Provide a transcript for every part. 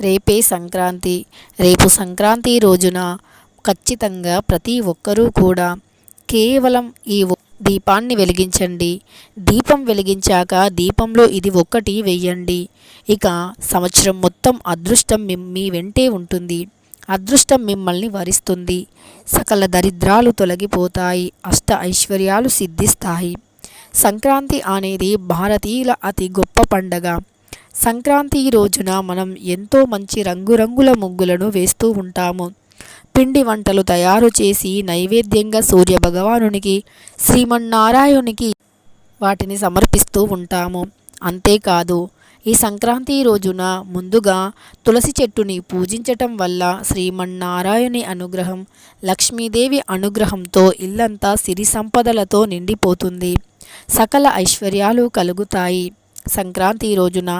రేపే సంక్రాంతి. రేపు సంక్రాంతి రోజున ఖచ్చితంగా ప్రతి ఒక్కరూ కూడా కేవలం ఈ దీపాన్ని వెలిగించండి. దీపం వెలిగించాక దీపంలో ఇది ఒక్కటి వెయ్యండి. ఇక సంవత్సరం మొత్తం అదృష్టం మీ వెంటే ఉంటుంది. అదృష్టం మిమ్మల్ని వరిస్తుంది. సకల దరిద్రాలు తొలగిపోతాయి. అష్ట ఐశ్వర్యాలు సిద్ధిస్తాయి. సంక్రాంతి అనేది భారతీయుల అతి గొప్ప పండగ. సంక్రాంతి రోజున మనం ఎంతో మంచి రంగురంగుల ముగ్గులను వేస్తూ ఉంటాము. పిండి వంటలు తయారు చేసి నైవేద్యంగా సూర్యభగవానునికి శ్రీమన్నారాయణునికి వాటిని సమర్పిస్తూ ఉంటాము. అంతేకాదు ఈ సంక్రాంతి రోజున ముందుగా తులసి చెట్టుని పూజించటం వల్ల శ్రీమన్నారాయణి అనుగ్రహం లక్ష్మీదేవి అనుగ్రహంతో ఇల్లంతా సిరి సంపదలతో నిండిపోతుంది. సకల ఐశ్వర్యాలు కలుగుతాయి. సంక్రాంతి రోజున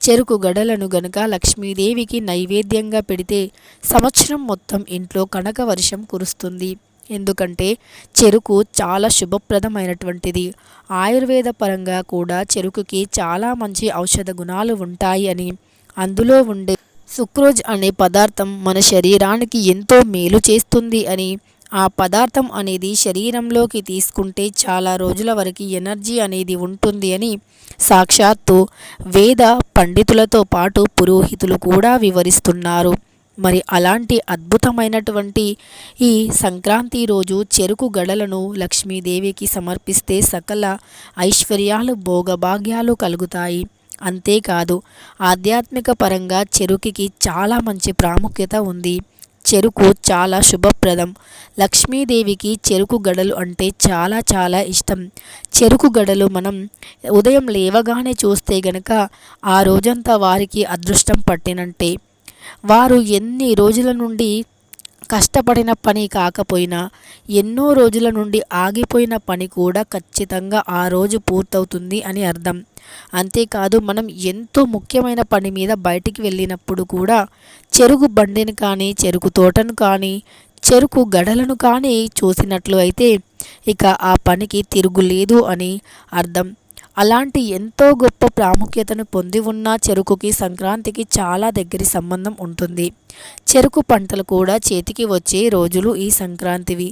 చెరుకు గడలను గనుక లక్ష్మీదేవికి నైవేద్యంగా పెడితే సంవత్సరం మొత్తం ఇంట్లో కనక వర్షం కురుస్తుంది. ఎందుకంటే చెరుకు చాలా శుభప్రదమైనటువంటిది. ఆయుర్వేద పరంగా కూడా చెరుకుకి చాలా మంచి ఔషధ గుణాలు ఉంటాయి అని అందులో ఉండే సుక్రోజ్ అనే పదార్థం మన శరీరానికి ఎంతో మేలు చేస్తుంది అని ఆ పదార్థం అనేది శరీరంలోకి తీసుకుంటే చాలా రోజుల వరకు ఎనర్జీ అనేది ఉంటుంది అని సాక్షాత్తు వేద పండితులతో పాటు పురోహితులు కూడా వివరిస్తున్నారు. మరి అలాంటి అద్భుతమైనటువంటి ఈ సంక్రాంతి రోజు చెరుకు గడలను లక్ష్మీదేవికి సమర్పిస్తే సకల ఐశ్వర్యాలు భోగభాగ్యాలు కలుగుతాయి. అంతేకాదు ఆధ్యాత్మిక పరంగా చెరుకుకి చాలా మంచి ప్రాముఖ్యత ఉంది. చెరుకు చాలా శుభప్రదం. లక్ష్మీదేవికి చెరుకు గడలు అంటే చాలా చాలా ఇష్టం. చెరుకు గడలు మనం ఉదయం లేవగానే చూస్తే గనక ఆ రోజంతా వారికి అదృష్టం పట్టినంటే వారు ఎన్ని రోజుల నుండి కష్టపడిన పని కాకపోయినా ఎన్నో రోజుల నుండి ఆగిపోయిన పని కూడా ఖచ్చితంగా ఆ రోజు పూర్తవుతుంది అని అర్థం. అంతేకాదు మనం ఎంతో ముఖ్యమైన పని మీద బయటికి వెళ్ళినప్పుడు కూడా చెరుకు బండిని కానీ చెరుకు తోటను కానీ చెరుకు గడలను కానీ చూసినట్లు అయితే ఇక ఆ పనికి తిరుగులేదు అని అర్థం. అలాంటి ఎంతో గొప్ప ప్రాముఖ్యతను పొంది ఉన్న చెరుకుకి సంక్రాంతికి చాలా దగ్గరి సంబంధం ఉంటుంది. చెరుకు పంటలు కూడా చేతికి వచ్చే రోజులు ఈ సంక్రాంతివి.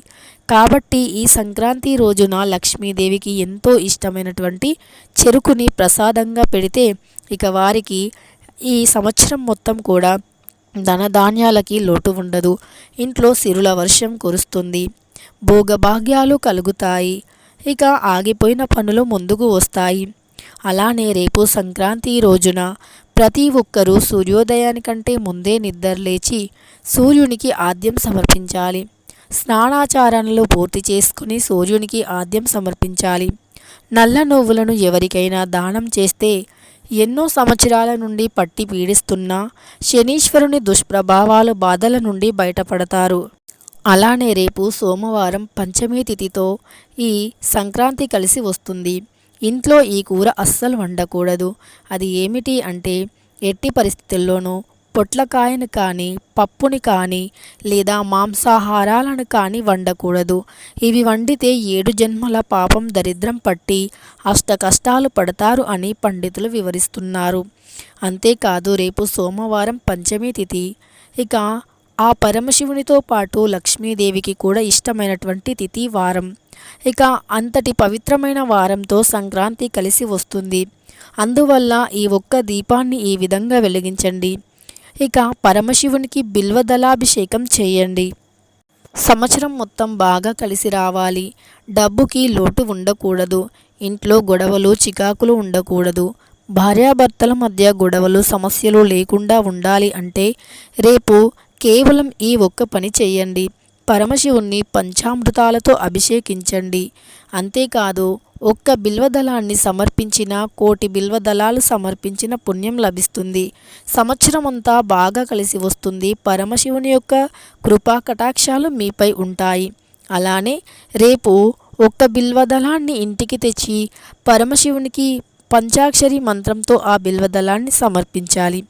కాబట్టి ఈ సంక్రాంతి రోజున లక్ష్మీదేవికి ఎంతో ఇష్టమైనటువంటి చెరుకుని ప్రసాదంగా పెడితే ఇక వారికి ఈ సంవత్సరం మొత్తం కూడా ధనధాన్యాలకి లోటు ఉండదు. ఇంట్లో సిరుల వర్షం కురుస్తుంది. భోగభాగ్యాలు కలుగుతాయి. ఇక ఆగిపోయిన పనులు ముందుకు వస్తాయి. అలానే రేపు సంక్రాంతి రోజున ప్రతి ఒక్కరూ సూర్యోదయానికంటే ముందే నిద్రలేచి సూర్యునికి ఆద్యం సమర్పించాలి. స్నానాచారణలు పూర్తి చేసుకుని సూర్యునికి ఆద్యం సమర్పించాలి. నల్ల నువ్వులను ఎవరికైనా దానం చేస్తే ఎన్నో సంవత్సరాల నుండి పట్టి పీడిస్తున్న శనీశ్వరుని దుష్ప్రభావాలు బాధల నుండి బయటపడతారు. అలానే రేపు సోమవారం పంచమీ తిథితో ఈ సంక్రాంతి కలిసి వస్తుంది. ఇంట్లో ఈ కూర అస్సలు వండకూడదు. అది ఏమిటి అంటే ఎట్టి పరిస్థితుల్లోనూ పొట్లకాయను కానీ పప్పుని కానీ లేదా మాంసాహారాలను కానీ వండకూడదు. ఇవి వండితే ఏడు జన్మల పాపం దరిద్రం పట్టి అష్ట కష్టాలు పడతారు అని పండితులు వివరిస్తున్నారు. అంతేకాదు రేపు సోమవారం పంచమీ తిథి. ఇక ఆ పరమశివునితో పాటు లక్ష్మీదేవికి కూడా ఇష్టమైనటువంటి తిథి వారం. ఇక అంతటి పవిత్రమైన వారంతో సంక్రాంతి కలిసి వస్తుంది. అందువల్ల ఈ ఒక్క దీపాన్ని ఈ విధంగా వెలిగించండి. ఇక పరమశివునికి బిల్వదలాభిషేకం చేయండి. సంవత్సరం మొత్తం బాగా కలిసి రావాలి. డబ్బుకి లోటు ఉండకూడదు. ఇంట్లో గొడవలు చికాకులు ఉండకూడదు. భార్యాభర్తల మధ్య గొడవలు సమస్యలు లేకుండా ఉండాలి అంటే రేపు కేవలం ఈ ఒక్క పని చేయండి. పరమశివుణ్ణి పంచామృతాలతో అభిషేకించండి. అంతేకాదు ఒక్క బిల్వదళాన్ని సమర్పించిన కోటి బిల్వదళాలు సమర్పించిన పుణ్యం లభిస్తుంది. సంవత్సరమంతా బాగా కలిసి వస్తుంది. పరమశివుని యొక్క కృపా కటాక్షాలు మీపై ఉంటాయి. అలానే రేపు ఒక్క బిల్వదళాన్ని ఇంటికి తెచ్చి పరమశివునికి పంచాక్షరి మంత్రంతో ఆ బిల్వదళాన్ని సమర్పించాలి.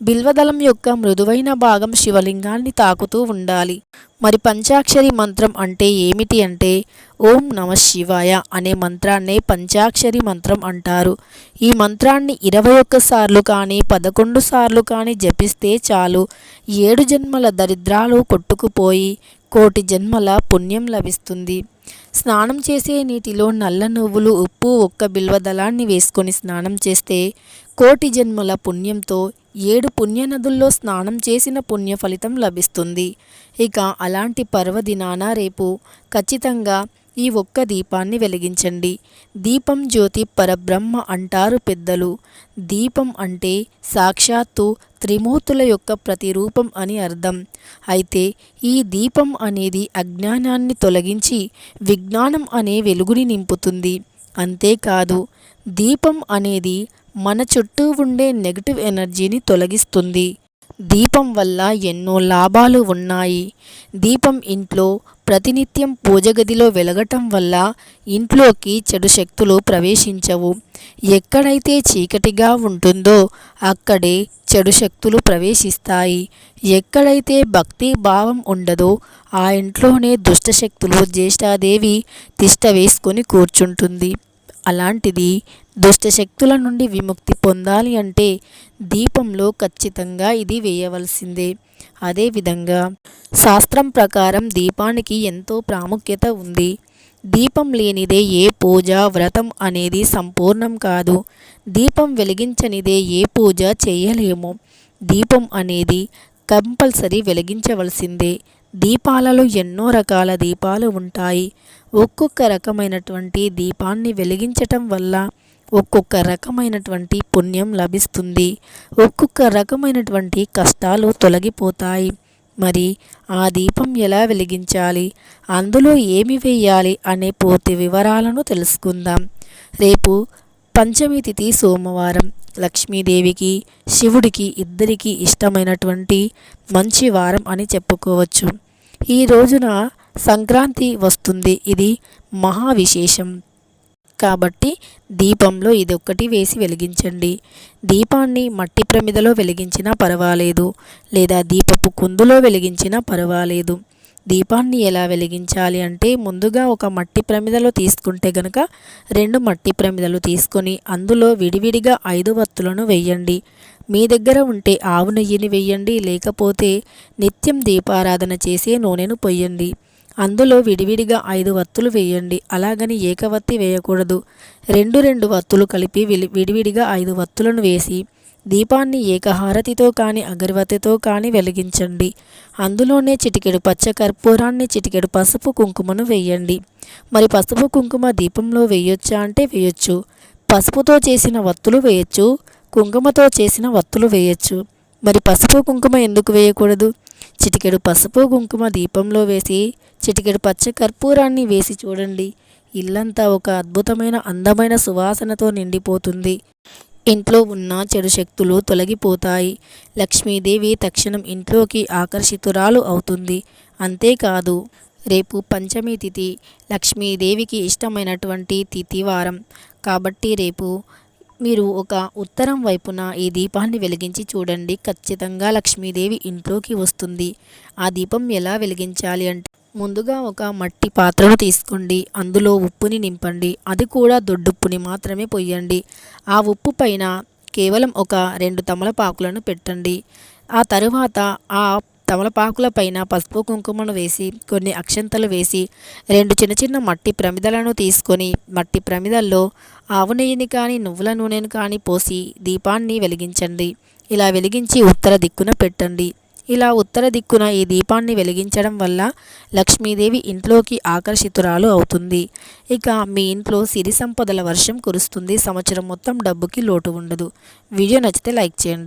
బిల్వదళం యొక్క మృదువైన భాగం శివలింగాన్ని తాకుతూ ఉండాలి. మరి పంచాక్షరి మంత్రం అంటే ఏమిటి అంటే ఓం నమ శివాయ అనే మంత్రాన్నే పంచాక్షరి మంత్రం అంటారు. ఈ మంత్రాన్ని ఇరవై ఒక్కసార్లు కానీ పదకొండు సార్లు కానీ జపిస్తే చాలు. ఏడు జన్మల దరిద్రాలు కొట్టుకుపోయి కోటి జన్మల పుణ్యం లభిస్తుంది. స్నానం చేసే నీటిలో నల్ల నువ్వులు ఉప్పు ఒక్క బిల్వదళాన్ని వేసుకొని స్నానం చేస్తే కోటి జన్మల పుణ్యంతో ఏడు పుణ్యనదుల్లో స్నానం చేసిన పుణ్య ఫలితం లభిస్తుంది. ఇక అలాంటి పర్వదినాన రేపు ఖచ్చితంగా ఈ ఒక్క దీపాన్ని వెలిగించండి. దీపం జ్యోతి పరబ్రహ్మ అంటారు పెద్దలు. దీపం అంటే సాక్షాత్తు త్రిమూర్తుల యొక్క ప్రతిరూపం అని అర్థం. అయితే ఈ దీపం అనేది అజ్ఞానాన్ని తొలగించి విజ్ఞానం అనే వెలుగుని నింపుతుంది. అంతేకాదు దీపం అనేది మన చుట్టూ ఉండే నెగటివ్ ఎనర్జీని తొలగిస్తుంది. దీపం వల్ల ఎన్నో లాభాలు ఉన్నాయి. దీపం ఇంట్లో ప్రతినిత్యం పూజ గదిలో వెలగటం వల్ల ఇంట్లోకి చెడు శక్తులు ప్రవేశించవు. ఎక్కడైతే చీకటిగా ఉంటుందో అక్కడే చెడు శక్తులు ప్రవేశిస్తాయి. ఎక్కడైతే భక్తి భావం ఉండదో ఆ ఇంట్లోనే దుష్టశక్తులు జ్యేష్ఠాదేవి తిష్ట వేసుకొని కూర్చుంటుంది. అలాంటిది దుష్టశక్తుల నుండి విముక్తి పొందాలి అంటే దీపంలో ఖచ్చితంగా ఇది వేయవలసిందే. అదేవిధంగా శాస్త్రం ప్రకారం దీపానికి ఎంతో ప్రాముఖ్యత ఉంది. దీపం లేనిదే ఏ పూజ వ్రతం అనేది సంపూర్ణం కాదు. దీపం వెలిగించనిదే ఏ పూజ చేయలేము. దీపం అనేది కంపల్సరీ వెలిగించవలసిందే. దీపాలలో ఎన్నో రకాల దీపాలు ఉంటాయి. ఒక్కొక్క రకమైనటువంటి దీపాన్ని వెలిగించటం వల్ల ఒక్కొక్క రకమైనటువంటి పుణ్యం లభిస్తుంది. ఒక్కొక్క రకమైనటువంటి కష్టాలు తొలగిపోతాయి. మరి ఆ దీపం ఎలా వెలిగించాలి? అందులో ఏమి వేయాలి? అనే పూర్తి వివరాలను తెలుసుకుందాం. రేపు పంచమి తిథి సోమవారం. లక్ష్మీదేవికి శివుడికి ఇద్దరికీ ఇష్టమైనటువంటి మంచి వారం అని చెప్పుకోవచ్చు. ఈ రోజున సంక్రాంతి వస్తుంది. ఇది మహా విశేషం కాబట్టి దీపంలో ఇది ఒక్కటి వేసి వెలిగించండి. దీపాన్ని మట్టి ప్రమిదలో వెలిగించినా పర్వాలేదు. లేదా దీపపు కుందులో వెలిగించినా పర్వాలేదు. దీపాన్ని ఎలా వెలిగించాలి అంటే ముందుగా ఒక మట్టి ప్రమిదలో తీసుకుంటే గనక రెండు మట్టి ప్రమిదలు తీసుకొని అందులో విడివిడిగా ఐదు వత్తులను వెయ్యండి మీ దగ్గర ఉంటే ఆవు నెయ్యిని వెయ్యండి లేకపోతే నిత్యం దీపారాధన చేసే నూనెను పొయ్యండి. అందులో విడివిడిగా ఐదు వత్తులు వేయండి. అలాగని ఏకవత్తి వేయకూడదు. రెండు రెండు వత్తులు కలిపి విడివిడిగా ఐదు వత్తులను వేసి దీపాన్ని ఏకహారతితో కానీ అగరవతితో కానీ వెలిగించండి. అందులోనే చిటికెడు పచ్చ కర్పూరాన్ని చిటికెడు పసుపు కుంకుమను వేయండి. మరి పసుపు కుంకుమ దీపంలో వేయొచ్చా అంటే వేయొచ్చు. పసుపుతో చేసిన వత్తులు వేయొచ్చు. కుంకుమతో చేసిన వత్తులు వేయొచ్చు. మరి పసుపు కుంకుమ ఎందుకు వేయకూడదు? చిటికెడు పసుపు కుంకుమ దీపంలో వేసి చిటికెడు పచ్చ కర్పూరాన్ని వేసి చూడండి. ఇల్లంతా ఒక అద్భుతమైన అందమైన సువాసనతో నిండిపోతుంది. ఇంట్లో ఉన్న చెడు శక్తులు తొలగిపోతాయి. లక్ష్మీదేవి తక్షణం ఇంట్లోకి ఆకర్షితురాలు అవుతుంది. అంతేకాదు రేపు పంచమి తిథి లక్ష్మీదేవికి ఇష్టమైనటువంటి తిథి వారం కాబట్టి రేపు మీరు ఒక ఉత్తరం వైపున ఈ దీపాన్ని వెలిగించి చూడండి. ఖచ్చితంగా లక్ష్మీదేవి ఇంట్లోకి వస్తుంది. ఆ దీపం ఎలా వెలిగించాలి అంటే ముందుగా ఒక మట్టి పాత్రను తీసుకోండి. అందులో ఉప్పుని నింపండి. అది కూడా దొడ్డుప్పుని మాత్రమే పొయ్యండి. ఆ ఉప్పు పైన కేవలం ఒక రెండు తమలపాకులను పెట్టండి. ఆ తరువాత ఆ తమలపాకుల పైన పసుపు కుంకుమను వేసి కొన్ని అక్షంతలు వేసి రెండు చిన్న చిన్న మట్టి ప్రమిదలను తీసుకొని మట్టి ప్రమిదల్లో ఆవు నెయ్యిని కానీ నువ్వుల నూనెను కానీ పోసి దీపాన్ని వెలిగించండి. ఇలా వెలిగించి ఉత్తర దిక్కున పెట్టండి. ఇలా ఉత్తర దిక్కున ఈ దీపాన్ని వెలిగించడం వల్ల లక్ష్మీదేవి ఇంట్లోకి ఆకర్షితురాలు అవుతుంది. ఇక మీ ఇంట్లో సిరి సంపదల వర్షం కురుస్తుంది. సంవత్సరం మొత్తం డబ్బుకి లోటు ఉండదు. వీడియో నచ్చితే లైక్ చేయండి.